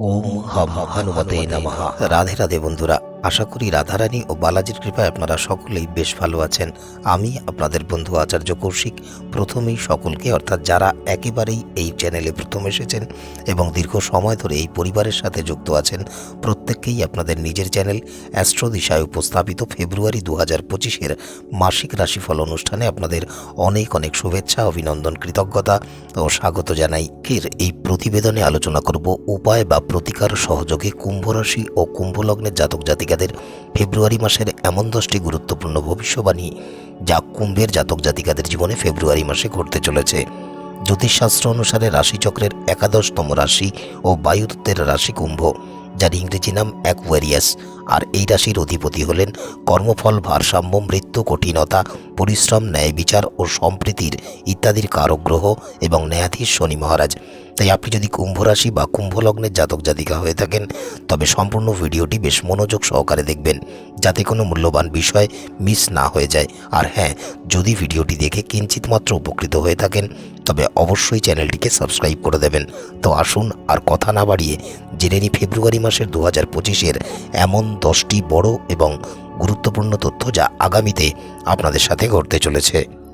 ওম হম হনুমতে নমঃ। রাধে রাধে বন্ধুরা আশা করি রাধারানী ও বালাজির কৃপায় আপনারা সকলেই বেশ ভালো আছেন। আমি আপনাদের বন্ধু আচার্য কৌশিক। প্রথমেই সকলকে, অর্থাৎ যারা একেবারেই এই চ্যানেলে প্রথম এসেছেন এবং দীর্ঘ সময় ধরে এই পরিবারের সাথে যুক্ত আছেন, প্রত্যেককেই আপনাদের নিজের চ্যানেল অ্যাস্ট্রো দিশায় উপস্থাপিত ফেব্রুয়ারি দু হাজার পঁচিশের মাসিক রাশিফল অনুষ্ঠানে আপনাদের অনেক অনেক শুভেচ্ছা, অভিনন্দন, কৃতজ্ঞতা ও স্বাগত জানাই। ফির এই প্রতিবেদনে আলোচনা করব উপায় বা প্রতিকার সহযোগে কুম্ভ রাশি ও কুম্ভলগ্নের জাতক জাতক জাতিকাদের ফেব্রুয়ারি মাসের এমন দশটি গুরুত্বপূর্ণ ভবিষ্যবাণী যা কুম্ভের জাতক জাতিকাদের জীবনে ফেব্রুয়ারি মাসে ঘটতে চলেছে। জ্যোতিষশাস্ত্র অনুসারে রাশিচক্রের একাদশতম রাশি ও বায়ুতত্ত্বের রাশি কুম্ভ, যার ইংরেজি নাম অ্যাকোয়ারিয়াস, আর এই রাশির অধিপতি হলেন কর্মফল, ভারসাম্য, মৃত্যু, কঠিনতা, পরিশ্রম ন্যায় বিচার ও সম্প্রীতির ইত্যাদির কারক গ্রহ এবং ন্যায়াধীশ শনি মহারাজ। তাই আপনি যদি কুম্ভ রাশি বা কুম্ভ লগ্নের জাতক জাতিকা হয়ে থাকেন, তবে সম্পূর্ণ ভিডিওটি বেশ মনোযোগ সহকারে দেখবেন, যাতে কোনো মূল্যবান বিষয় মিস না হয়ে যায়। আর হ্যাঁ যদি ভিডিওটি দেখে কিঞ্চিত মাত্র উপকৃত হয়ে থাকেন, তবে অবশ্যই চ্যানেলটিকে সাবস্ক্রাইব করে দেবেন। তো আসুন আর কথা না বাড়িয়ে জেনে নিই ফেব্রুয়ারি মাসের দু হাজার পঁচিশের এমন দশটি বড় এবং গুরুত্বপূর্ণ তথ্য যা আগামীতে আপনাদের সাথে ঘটতে চলেছে।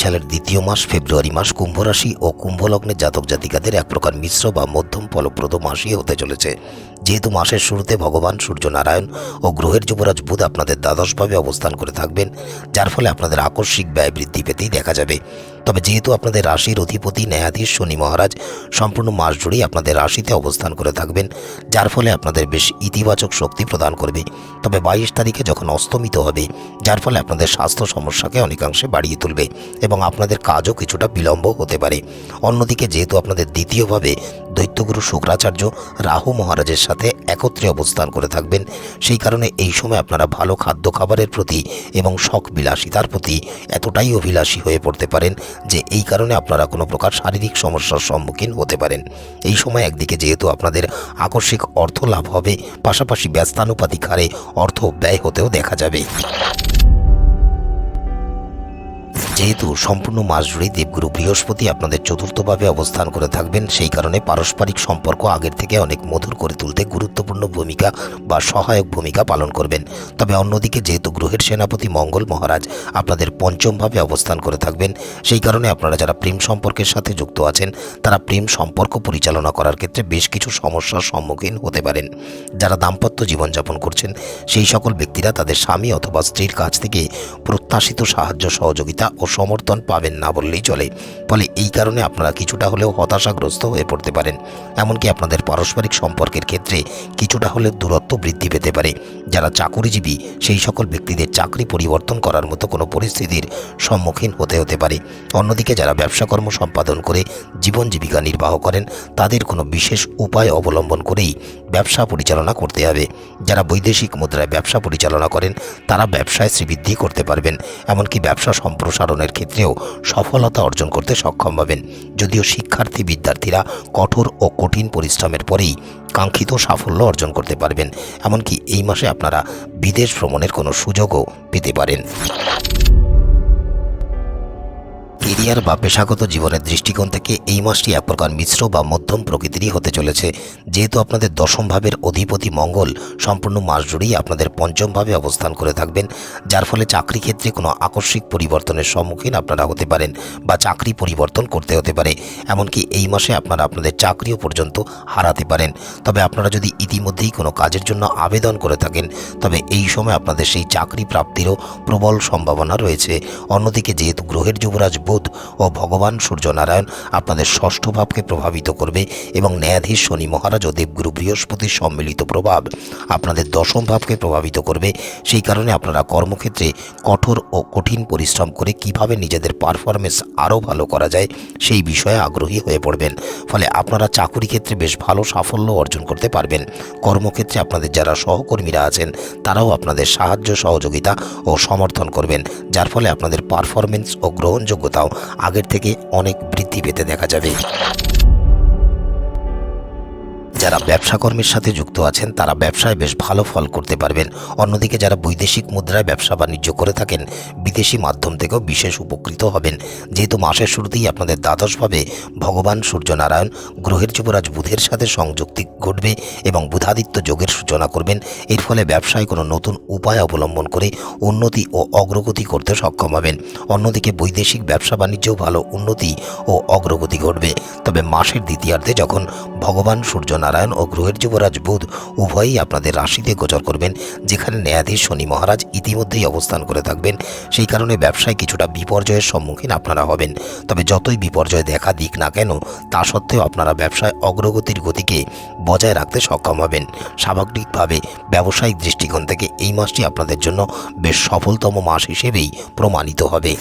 সালের দ্বিতীয় মাস ফেব্রুয়ারি মাস কুম্ভ রাশি ও কুম্ভ লগ্নে জাতক জাতিকাদের এক প্রকার মিশ্র বা মধ্যম ফলপ্রদ মাসই হতে চলেছে। যেহেতু মাসের শুরুতে ভগবান সূর্য নারায়ণ ও গ্রহের যুবরাজ বুধ আপনাদের দ্বাদশভাবে অবস্থান করে থাকবেন, যার ফলে আপনাদের আকস্মিক ব্যয় বৃদ্ধি পেতেই দেখা যাবে। তবে যেহেতু আপনাদের রাশির অধিপতি ন্যায়াধীশ শনি মহারাজ সম্পূর্ণ মাস জুড়েই আপনাদের রাশিতে অবস্থান করে থাকবেন, যার ফলে আপনাদের বেশ ইতিবাচক শক্তি প্রদান করবে। তবে বাইশ তারিখে যখন অস্তমিত হবে, যার ফলে আপনাদের স্বাস্থ্য সমস্যাকে অনেকাংশে বাড়িয়ে তুলবে এবং আপনাদের কাজও কিছুটা বিলম্ব হতে পারে। অন্যদিকে যেহেতু আপনাদের দ্বিতীয়ভাবে দৈত্যগুরু শুক্রাচার্য রাহু মহারাজের সাথে একত্রে অবস্থান করে থাকবেন। সেই কারণে এই সময় আপনারা ভালো খাদ্য খাবারের প্রতি এবং শখ বিলাসিতার প্রতি এতটাই অভিলাষী হয়ে পড়তে পারেন যে এই কারণে আপনারা কোনো প্রকার শারীরিক সমস্যার সম্মুখীন হতে পারেন। এই সময় একদিকে যেহেতু আপনাদের আকস্মিক অর্থ লাভ হবে, পাশাপাশি ব্যস্তানুপাতিক হারে অর্থ ব্যয় হতেও দেখা যাবে। যেহেতু সম্পূর্ণ মাস জুড়েই দেবগুরু বৃহস্পতি আপনাদের চতুর্থভাবে অবস্থান করে থাকবেন, সেই কারণে পারস্পরিক সম্পর্ক আগের থেকে অনেক মধুর করে তুলতে গুরুত্বপূর্ণ ভূমিকা বা সহায়ক ভূমিকা পালন করবেন। তবে অন্যদিকে যেহেতু গ্রহের সেনাপতি মঙ্গল মহারাজ আপনাদের পঞ্চমভাবে অবস্থান করে থাকবেন, সেই কারণে আপনারা যারা প্রেম সম্পর্কের সাথে যুক্ত আছেন, তারা প্রেম সম্পর্ক পরিচালনা করার ক্ষেত্রে বেশ কিছু সমস্যার সম্মুখীন হতে পারেন। যারা দাম্পত্য জীবনযাপন করছেন, সেই সকল ব্যক্তিরা তাদের স্বামী অথবা স্ত্রীর কাছ থেকে প্রত্যাশিত সাহায্য, সহযোগিতা ও সমর্থন পাবেন না বললেই চলে। ফলে এই কারণে আপনারা কিছুটা হলেও হতাশাগ্রস্ত হয়ে পড়তে পারেন। এমনকি আপনাদের পারস্পরিক সম্পর্কের ক্ষেত্রে কিছুটা হলেও দূরত্ব বৃদ্ধি পেতে পারে। যারা চাকুরিজীবী, সেই সকল ব্যক্তিদের চাকরি পরিবর্তন করার মতো কোনো পরিস্থিতির সম্মুখীন হতে হতে পারে। অন্যদিকে যারা ব্যবসাকর্ম সম্পাদন করে জীবন জীবিকা নির্বাহ করেন, তাদের কোনো বিশেষ উপায় অবলম্বন করেই ব্যবসা পরিচালনা করতে হবে। যারা বৈদেশিক মুদ্রায় ব্যবসা পরিচালনা করেন, তারা ব্যবসায় শ্রীবৃদ্ধি করতে পারবেন। এমনকি ব্যবসা সম্প্রসারণের ক্ষেত্রেও সফলতা অর্জন করতে সক্ষম হবেন। যদিও শিক্ষার্থী বিদ্যার্থীরা কঠোর ও কঠিন পরিশ্রমের পরেই কাঙ্ক্ষিত সাফল্য অর্জন করতে পারবেন। এমনকি এই মাসে আপনারা বিদেশ ভ্রমণের কোনো সুযোগও পেতে পারেন। কেরিয়ার বা পেশাগত জীবনের দৃষ্টিকোণ থেকে এই মাসটি এক প্রকার মিশ্র বা মধ্যম প্রকৃতিরই হতে চলেছে। যেহেতু আপনাদের দশম ভাবের অধিপতি মঙ্গল সম্পূর্ণ মাস জুড়েই আপনাদের পঞ্চম ভাবে অবস্থান করে থাকবেন, যার ফলে চাকরি ক্ষেত্রে কোনো আকস্মিক পরিবর্তনের সম্মুখীন আপনারা হতে পারেন বা চাকরি পরিবর্তন করতে হতে পারে। এমনকি এই মাসে আপনারা আপনাদের চাকরিও পর্যন্ত হারাতে পারেন। তবে আপনারা যদি ইতিমধ্যেই কোনো কাজের জন্য আবেদন করে থাকেন, তবে এই সময় আপনাদের সেই চাকরি প্রাপ্তিরও প্রবল সম্ভাবনা রয়েছে। অন্যদিকে যেহেতু গ্রহের যুবরাজ বুধ ও ভগবান সূর্যনারায়ণ আপনাদের ষষ্ঠ ভাবকে প্রভাবিত করবে এবং ন্যায়াধীশ শনি মহারাজ ও দেবগুরু বৃহস্পতির সম্মিলিত প্রভাব আপনাদের দশম ভাবকে প্রভাবিত করবে। সেই কারণে আপনারা কর্মক্ষেত্রে কঠোর ও কঠিন পরিশ্রম করে কীভাবে নিজেদের পারফরমেন্স আরও ভালো করা যায় সেই বিষয়ে আগ্রহী হয়ে পড়বেন। ফলে আপনারা চাকুরি ক্ষেত্রে বেশ ভালো সাফল্য অর্জন করতে পারবেন। কর্মক্ষেত্রে আপনাদের যারা সহকর্মীরা আছেন, তারাও আপনাদের সাহায্য, সহযোগিতা ও সমর্থন করবেন, যার ফলে আপনাদের পারফরমেন্স ও গ্রহণযোগ্যতাও আগের থেকে অনেক বৃদ্ধি পেতে দেখা যাবে। যারা ব্যবসা কর্মের সাথে যুক্ত আছেন, তারা ব্যবসায় বেশ ভালো ফল করতে পারবেন। অন্যদিকে যারা বৈদেশিক মুদ্রায় ব্যবসা বাণিজ্য করে থাকেন, বিদেশি মাধ্যম থেকেও বিশেষ উপকৃত হবেন। যেহেতু মাসের শুরুতেই আপনাদের দ্বাদশভাবে ভগবান সূর্যনারায়ণ গ্রহের যুবরাজ বুধের সাথে সংযুক্তি ঘটবে এবং বুধাদিত্য যোগের সূচনা করবেন, এর ফলে ব্যবসায় কোনো নতুন উপায় অবলম্বন করে উন্নতি ও অগ্রগতি করতে সক্ষম হবেন। অন্যদিকে বৈদেশিক ব্যবসা বাণিজ্যেও ভালো উন্নতি ও অগ্রগতি ঘটবে। তবে মাসের দ্বিতীয়ার্ধে যখন ভগবান সূর্যনারায়ণ ও গ্রহের যুবরাজ বুধ উভয়ই আপনাদের রাশিতে গোচর করবেন, যেখানে ন্যায়াধীশ শনি মহারাজ ইতিমধ্যেই অবস্থান করে থাকবেন। সেই কারণে ব্যবসায় কিছুটা বিপর্যয়ের সম্মুখীন আপনারা হবেন। তবে যতই বিপর্যয় দেখা দিক না কেন, তা সত্ত্বেও আপনারা ব্যবসায় অগ্রগতির গতিকে বজায় রাখতে সক্ষম হবেন। স্বাভাবিকভাবে ব্যবসায়িক দৃষ্টিকোণ থেকে এই মাসটি আপনাদের জন্য বেশ সফলতম মাস হিসেবেই প্রমাণিত হবে।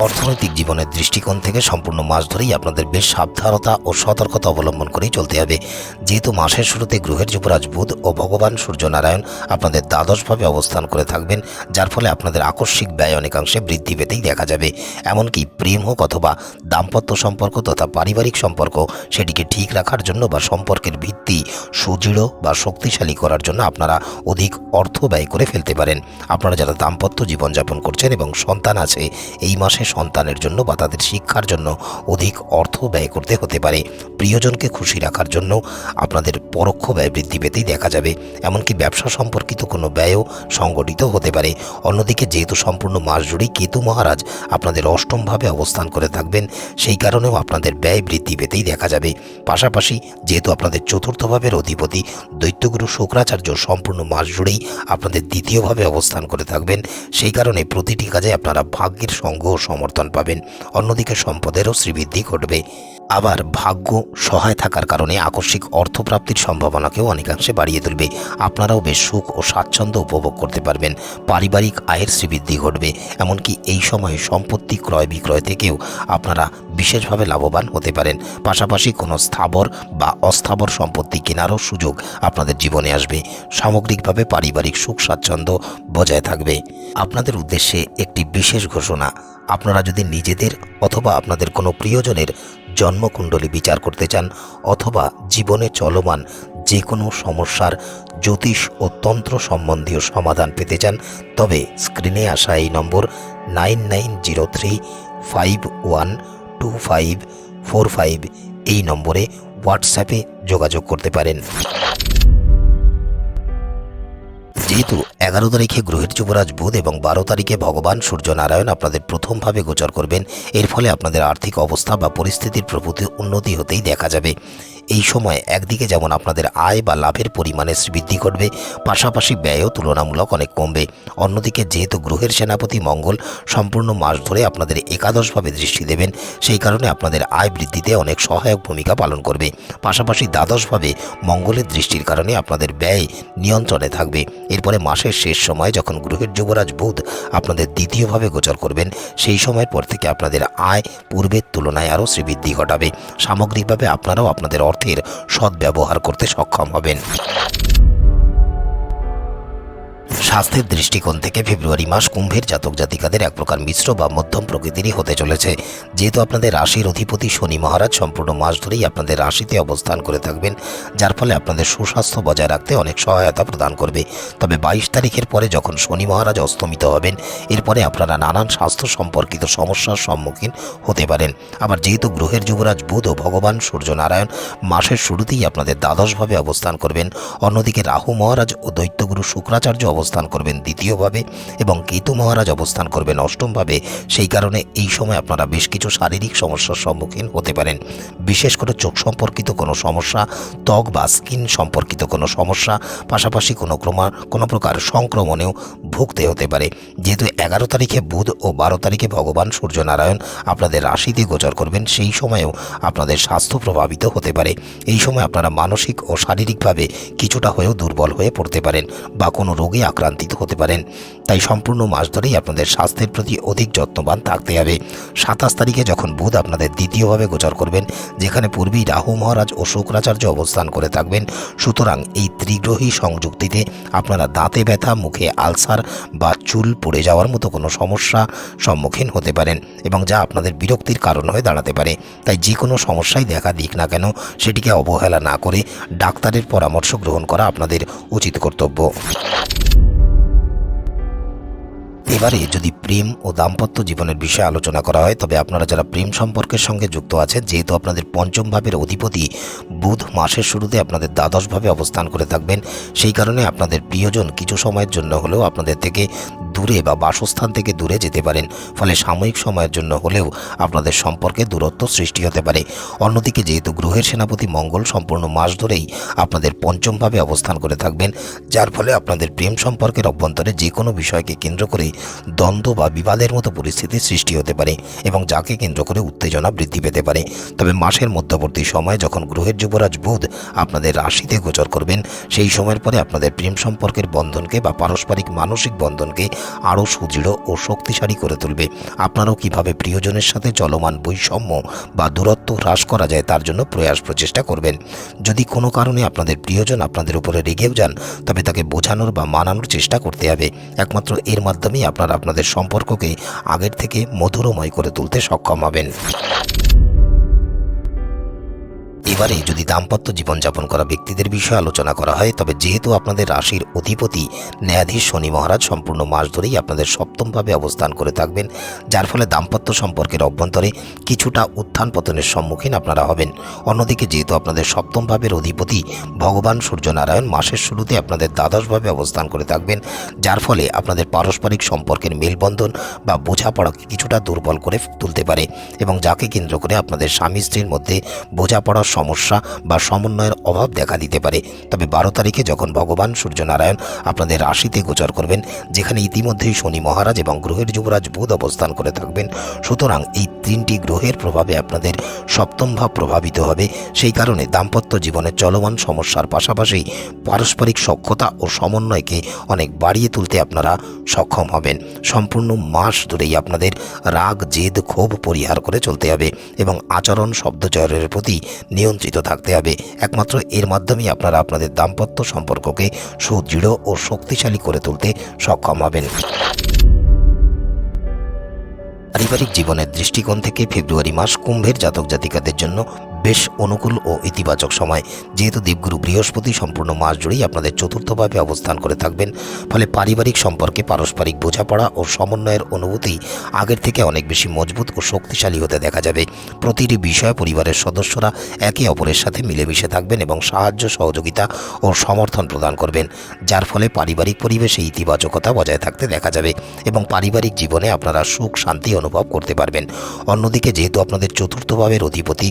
অর্থনৈতিক জীবনের দৃষ্টিকোণ থেকে সম্পূর্ণ মাস ধরেই আপনাদের বেশ সাবধানতা ও সতর্কতা অবলম্বন করেই চলতে হবে। যেহেতু মাসের শুরুতে গ্রহের যুবরাজ বুধ ও ভগবান সূর্যনারায়ণ আপনাদের দ্বাদশভাবে অবস্থান করে থাকবেন, যার ফলে আপনাদের আকস্মিক ব্যয় অনেকাংশে বৃদ্ধি পেতেই দেখা যাবে। এমনকি প্রেম হোক অথবা দাম্পত্য সম্পর্ক তথা পারিবারিক সম্পর্ক, সেটিকে ঠিক রাখার জন্য বা সম্পর্কের ভিত্তি সুদৃঢ় বা শক্তিশালী করার জন্য আপনারা অধিক অর্থ ব্যয় করে ফেলতে পারেন। আপনারা যারা দাম্পত্য জীবনযাপন করছেন এবং সন্তান আছে, এই মাসে সন্তানের জন্য বা তাদের শিক্ষার জন্য অধিক অর্থ ব্যয় করতে হতে পারে। প্রিয়জনকে খুশি রাখার জন্য আপনাদের পরোক্ষ ব্যয় বৃদ্ধি পেতেই দেখা যাবে। এমনকি ব্যবসা সম্পর্কিত কোনো ব্যয়ও সংগঠিত হতে পারে। অন্যদিকে যেহেতু সম্পূর্ণ মাস জুড়েই কেতু মহারাজ আপনাদের অষ্টমভাবে অবস্থান করে থাকবেন, সেই কারণেও আপনাদের ব্যয় বৃদ্ধি পেতেই দেখা যাবে। পাশাপাশি যেহেতু আপনাদের চতুর্থ ভাবের অধিপতি, দৈত্যগুরু শুক্রাচার্য সম্পূর্ণ মাস জুড়েই আপনাদের দ্বিতীয়ভাবে অবস্থান করে থাকবেন, সেই কারণে প্রতিটি কাজে আপনারা ভাগ্যের সঙ্গ সমর্থন পাবেন। অন্যদিকে সম্পদেরও শ্রীবৃদ্ধি ঘটবে। আবার ভাগ্য সহায় থাকার কারণে আকস্মিক অর্থপ্রাপ্তির সম্ভাবনাকেও অনেকাংশে বাড়িয়ে তুলবে। আপনারাও বেশ সুখ ও স্বাচ্ছন্দ্য উপভোগ করতে পারবেন। পারিবারিক আয়ের শ্রীবৃদ্ধি ঘটবে। এমনকি এই সময়ে সম্পত্তি ক্রয় বিক্রয় থেকেও আপনারা বিশেষভাবে লাভবান হতে পারেন। পাশাপাশি কোনো স্থাবর বা অস্থাবর সম্পত্তি কেনারও সুযোগ আপনাদের জীবনে আসবে। সামগ্রিকভাবে পারিবারিক সুখ স্বাচ্ছন্দ্য বজায় থাকবে। আপনাদের উদ্দেশ্যে একটি বিশেষ ঘোষণা। আপনারা যদি নিজেদের অথবা আপনাদের কোনো প্রিয়জনের জন্মকুণ্ডলী বিচার করতে চান অথবা জীবনে চলমান যে কোনো সমস্যার জ্যোতিষ ও তন্ত্র সম্বন্ধীয় সমাধান পেতে চান, তবে স্ক্রিনে আসা এই number nine nine zero three five one two five four five এই নম্বরে হোয়াটসঅ্যাপে যোগাযোগ করতে পারেন। যেহেতু এগারো তারিখে গ্রহের যুবরাজ বুধ এবং বারো তারিখে ভগবান সূর্যনারায়ণ আপনাদের প্রথমভাবে গোচর করবেন, এর ফলে আপনাদের আর্থিক অবস্থা বা পরিস্থিতির প্রভূতি উন্নতি হতেই দেখা যাবে। এই সময় একদিকে যেমন আপনাদের আয় বা লাভের পরিমাণে বৃদ্ধি ঘটবে, পাশাপাশি ব্যয়ও তুলনামূলক অনেক কমবে। অন্যদিকে যেহেতু গ্রহের সেনাপতি মঙ্গল সম্পূর্ণ মাস ধরে আপনাদের একাদশভাবে দৃষ্টি দেবেন, সেই কারণে আপনাদের আয় বৃদ্ধিতে অনেক সহায়ক ভূমিকা পালন করবে। পাশাপাশি দ্বাদশভাবে মঙ্গলের দৃষ্টির কারণে আপনাদের ব্যয় নিয়ন্ত্রণে থাকবে। এরপরে মাসের শেষ সময় যখন গ্রহের যুবরাজ বুধ আপনাদের দ্বিতীয়ভাবে গোচর করবেন, সেই সময়ের পর থেকে আপনাদের আয় পূর্বের তুলনায় আরও শ্রীবৃদ্ধি ঘটাবে। সামগ্রিকভাবে আপনারাও আপনাদের অর্থের সদ্ব্যবহার করতে সক্ষম হবেন। স্বাস্থ্যের দৃষ্টিকোণ থেকে ফেব্রুয়ারি মাস কুম্ভের জাতক জাতিকাদের এক প্রকার মিশ্র বা মধ্যম প্রকৃতিরই হতে চলেছে। যেহেতু আপনাদের রাশির অধিপতি শনি মহারাজ সম্পূর্ণ মাস ধরেই আপনাদের রাশিতে অবস্থান করে থাকবেন, যার ফলে আপনাদের সুস্বাস্থ্য বজায় রাখতে অনেক সহায়তা প্রদান করবে। তবে বাইশ তারিখের পরে যখন শনি মহারাজ অস্তমিত হবেন, এরপরে আপনারা নানান স্বাস্থ্য সম্পর্কিত সমস্যার সম্মুখীন হতে পারেন। আবার যেহেতু গ্রহের যুবরাজ বুধ ও ভগবান সূর্যনারায়ণ মাসের শুরুতেই আপনাদের দ্বাদশভাবে অবস্থান করবেন, অন্যদিকে রাহু মহারাজ ও দৈত্যগুরু শুক্রাচার্য অবস্থান অবস্থান করবেন দ্বিতীয়ভাবে এবং কেতু মহারাজ অবস্থান করবেন অষ্টমভাবে। সেই কারণে এই সময় আপনারা বেশ কিছু শারীরিক সমস্যার সম্মুখীন হতে পারেন। বিশেষ করে চোখ সম্পর্কিত কোনো সমস্যা, ত্বক বা স্কিন সম্পর্কিত কোনো সমস্যা, পাশাপাশি কোনো ক্রমা, কোনো প্রকার সংক্রমণেও ভুগতে হতে পারে। যেহেতু এগারো তারিখে বুধ ও বারো তারিখে ভগবান সূর্যনারায়ণ আপনাদের রাশিতে গোচর করবেন, সেই সময়েও আপনাদের স্বাস্থ্য প্রভাবিত হতে পারে। এই সময় আপনারা মানসিক ও শারীরিকভাবে কিছুটা হয়েও দুর্বল হয়ে পড়তে পারেন বা কোনো রোগে আক্রান্তিত হতে পারেন। তাই সম্পূর্ণ মাস ধরেই আপনাদের স্বাস্থ্যের প্রতি অধিক যত্নবান থাকতে হবে। সাতাশ তারিখে যখন বুধ আপনাদের দ্বিতীয়ভাবে গোচর করবেন, যেখানে পূর্বেই রাহু মহারাজ ও শুক্রাচার্য অবস্থান করে থাকবেন, সুতরাং এই ত্রিগ্রহী সংযুক্তিতে আপনারা দাঁতে ব্যথা, মুখে আলসার বা চুল পড়ে যাওয়ার মতো কোনো সমস্যা সম্মুখীন হতে পারেন এবং যা আপনাদের বিরক্তির কারণ হয়ে দাঁড়াতে পারে। তাই যে কোনো সমস্যাই দেখা দিক না কেন, সেটিকে অবহেলা না করে ডাক্তারের পরামর্শ গ্রহণ করা আপনাদের উচিত কর্তব্য। এবারে যদি প্রেম ও দাম্পত্য জীবনের বিষয়ে আলোচনা করা হয়, তবে আপনারা যারা প্রেম সম্পর্কের সঙ্গে যুক্ত আছেন, যেহেতু আপনাদের পঞ্চম ভাবের অধিপতি বুধ মাসের শুরুতে আপনাদের দ্বাদশভাবে অবস্থান করে থাকবেন, সেই কারণে আপনাদের প্রিয়জন কিছু সময়ের জন্য হলেও আপনাদের থেকে দূরে বা বাসস্থান থেকে দূরে যেতে পারেন, ফলে সাময়িক সময়ের জন্য হলেও আপনাদের সম্পর্কে দূরত্ব সৃষ্টি হতে পারে। অন্যদিকে যেহেতু গ্রহের সেনাপতি মঙ্গল সম্পূর্ণ মাস ধরেই আপনাদের পঞ্চমভাবে অবস্থান করে থাকবেন, যার ফলে আপনাদের প্রেম সম্পর্কের অভ্যন্তরে যে কোনো বিষয়কে কেন্দ্র করে দ্বন্দ্ব বা বিবাদের মতো পরিস্থিতির সৃষ্টি হতে পারে এবং যাকে কেন্দ্র করে উত্তেজনা বৃদ্ধি পেতে পারে। তবে মাসের মধ্যবর্তী সময় যখন গ্রহের যুবরাজ বুধ আপনাদের রাশিতে গোচর করবেন, সেই সময়ের পরে আপনাদের প্রেম সম্পর্কের বন্ধনকে বা পারস্পরিক মানসিক বন্ধনকে আরও সুদৃঢ় ও শক্তিশালী করে তুলবে। আপনারাও কীভাবে প্রিয়জনের সাথে চলমান বৈষম্য বা দূরত্ব হ্রাস করা যায় তার জন্য প্রয়াস প্রচেষ্টা করবেন। যদি কোনো কারণে আপনাদের প্রিয়জন আপনাদের উপরে রেগেও যান, তবে তাকে বোঝানোর বা মানানোর চেষ্টা করতে হবে। একমাত্র এর মাধ্যমেই আপনারা আপনাদের সম্পর্ককে আগের থেকে মধুরময় করে তুলতে সক্ষম হবেন। এবারে যদি দাম্পত্য জীবনযাপন করা ব্যক্তিদের বিষয়ে আলোচনা করা হয়, তবে যেহেতু আপনাদের রাশির অধিপতি ন্যায়াধীশ শনি মহারাজ সম্পূর্ণ মাস ধরেই আপনাদের সপ্তমভাবে অবস্থান করে থাকবেন, যার ফলে দাম্পত্য সম্পর্কের অভ্যন্তরে কিছুটা উত্থান পতনের সম্মুখীন আপনারা হবেন। অন্যদিকে যেহেতু আপনাদের সপ্তম ভাবের অধিপতি ভগবান সূর্যনারায়ণ মাসের শুরুতে আপনাদের দ্বাদশভাবে অবস্থান করে থাকবেন, যার ফলে আপনাদের পারস্পরিক সম্পর্কের মেলবন্ধন বা বোঝাপড়াকে কিছুটা দুর্বল করে তুলতে পারে এবং যাকে কেন্দ্র করে আপনাদের স্বামী স্ত্রীর মধ্যে বোঝাপড়ার সমস্যা বা সমন্বয়ের অভাব দেখা দিতে পারে। তবে বারো তারিখে যখন ভগবান সূর্যনারায়ণ আপনাদের রাশিতে গোচর করবেন, যেখানে ইতিমধ্যেই শনি মহারাজ এবং গ্রহের যুবরাজ বুধ অবস্থান করে থাকবেন, সুতরাং এই তিনটি গ্রহের প্রভাবে আপনাদের সপ্তম ভাব প্রভাবিত হবে। সেই কারণে দাম্পত্য জীবনের চলমান সমস্যার পাশাপাশি পারস্পরিক সক্ষতা ও সমন্বয়কে অনেক বাড়িয়ে তুলতে আপনারা সক্ষম হবেন। সম্পূর্ণ মাস ধরেই আপনাদের রাগ, জেদ, ক্ষোভ পরিহার করে চলতে হবে এবং আচরণ শব্দচয়নের প্রতি নিয়ন্ত্রিত থাকতে হবে। একমাত্র এর মাধ্যমেই আপনারা আপনাদের দাম্পত্য সম্পর্ককে সুদৃঢ় ও শক্তিশালী করে তুলতে সক্ষম হবেন। পারিবারিক জীবনের দৃষ্টিকোণ থেকে ফেব্রুয়ারি মাস কুম্ভের জাতক জাতিকাদের জন্য বেশ অনুকূল ও ইতিবাচক সময়। যেহেতু দেবগুরু বৃহস্পতি সম্পূর্ণ মাস জুড়েই আপনাদের চতুর্থভাবে অবস্থান করে থাকবেন, ফলে পারিবারিক সম্পর্কে পারস্পরিক বোঝাপড়া ও সমন্বয়ের অনুভূতি আগের থেকে অনেক বেশি মজবুত ও শক্তিশালী হতে দেখা যাবে। প্রতিটি বিষয়ে পরিবারের সদস্যরা একে অপরের সাথে মিলেমিশে থাকবেন এবং সাহায্য, সহযোগিতা ও সমর্থন প্রদান করবেন, যার ফলে পারিবারিক পরিবেশে ইতিবাচকতা বজায় থাকতে দেখা যাবে এবং পারিবারিক জীবনে আপনারা সুখ, শান্তি অনুভব করতে পারবেন। অন্যদিকে, যেহেতু আপনাদের চতুর্থ অধিপতি অধিপতি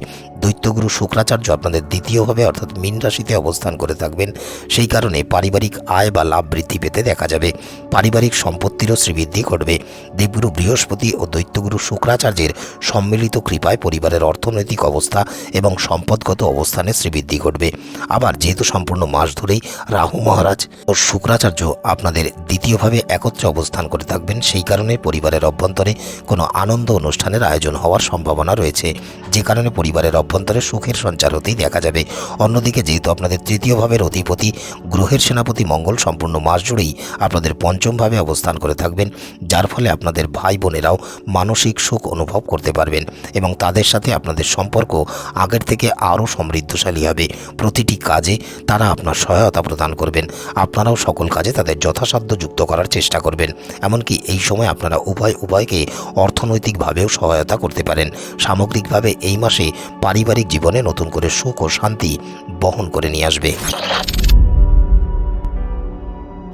দৈত্যগুরু শুক্রাচার্য আপনাদের দ্বিতীয়ভাবে, অর্থাৎ মীন রাশিতে অবস্থান করে থাকবেন। সেই কারণে পারিবারিক আয় বা লাভ বৃদ্ধি পেতে দেখা যাবে। পারিবারিক সম্পত্তিরও শ্রীবৃদ্ধি ঘটবে। দেবগুরু বৃহস্পতি ও দৈত্যগুরু শুক্রাচার্যের সম্মিলিত কৃপায় পরিবারের অর্থনৈতিক অবস্থা এবং সম্পদগত অবস্থানে শ্রীবৃদ্ধি ঘটবে। আবার যেহেতু সম্পূর্ণ মাস ধরেই রাহু মহারাজ ও শুক্রাচার্য আপনাদের দ্বিতীয়ভাবে একত্রে অবস্থান করে থাকবেন, সেই কারণে পরিবারের অভ্যন্তরে কোনো আনন্দ অনুষ্ঠানের আয়োজন হওয়ার সম্ভাবনা রয়েছে। যে কারণে পরিবারের অভ্যন্তরে সুখের সঞ্চার হতেই দেখা যাবে। অন্যদিকে যেহেতু আপনাদের তৃতীয় ভাবের অধিপতি, গ্রহের সেনাপতি মঙ্গল সম্পূর্ণ মাস জুড়েই আপনাদের পঞ্চমভাবে অবস্থান করে থাকবেন, যার ফলে আপনাদের ভাই বোনেরাও মানসিক সুখ অনুভব করতে পারবেন এবং তাদের সাথে আপনাদের সম্পর্ক আগের থেকে আরও সমৃদ্ধশালী হবে। প্রতিটি কাজে তারা আপনার সহায়তা প্রদান করবেন। আপনারাও সকল কাজে তাদের যথাসাধ্য যুক্ত করার চেষ্টা করবেন। এমনকি এই সময় আপনারা উভয় উভয়কে অর্থনৈতিকভাবেও সহায়তা করতে পারেন। সামগ্রিকভাবে এই মাসে পারিবারিক জীবনে নতুন করে সুখ ও শান্তি বহন করে নিয়ে আসবে।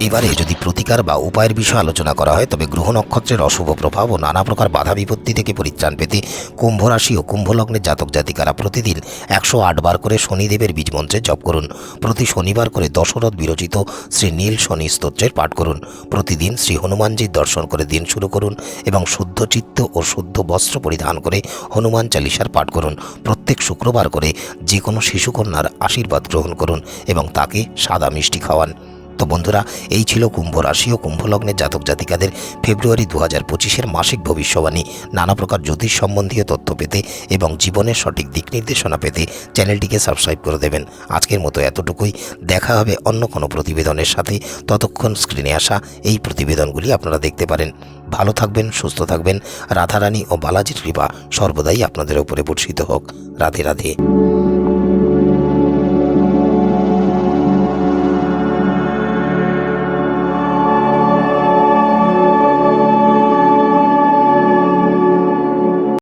এবারে যদি প্রতিকার বা উপায়ের বিষয়ে আলোচনা করা হয়, তবে গ্রহ নক্ষত্রের অশুভ প্রভাব ও নানা প্রকার বাধা বিপত্তি থেকে পরিত্রাণ পেতে কুম্ভ রাশি ও কুম্ভলগ্নের জাতক জাতিকারা প্রতিদিন একশো আট বার করে শনিদেবের বীজ মন্ত্রে জপ করুন। প্রতি শনিবার করে দশরথ বিরচিত শ্রী নীল শনি স্তোত্রের পাঠ করুন। প্রতিদিন শ্রী হনুমানজির দর্শন করে দিন শুরু করুন এবং শুদ্ধ চিত্ত ও শুদ্ধ বস্ত্র পরিধান করে হনুমান চালিসার পাঠ করুন। প্রত্যেক শুক্রবার করে যে কোনো শিশুকন্যার আশীর্বাদ গ্রহণ করুন এবং তাকে সাদা মিষ্টি খাওয়ান। তো বন্ধুরা, এই ছিল কুম্ভ রাশি ও কুম্ভ লগ্নের জাতক জাতিকাদের ফেব্রুয়ারি দু হাজার পঁচিশের মাসিক ভবিষ্যবাণী। নানা প্রকার জ্যোতিষ সম্বন্ধীয় তথ্য পেতে এবং জীবনের সঠিক দিক নির্দেশনা পেতে চ্যানেলটিকে সাবস্ক্রাইব করে দেবেন। আজকের মতো এতটুকুই। দেখা হবে অন্য কোনো প্রতিবেদনের সাথে। ততক্ষণ স্ক্রিনে আসা এই প্রতিবেদনগুলি আপনারা দেখতে পারেন। ভালো থাকবেন, সুস্থ থাকবেন। রাধারানী ও বালাজির কৃপা সর্বদাই আপনাদের উপরে বর্ষিত হোক। রাধে রাধে।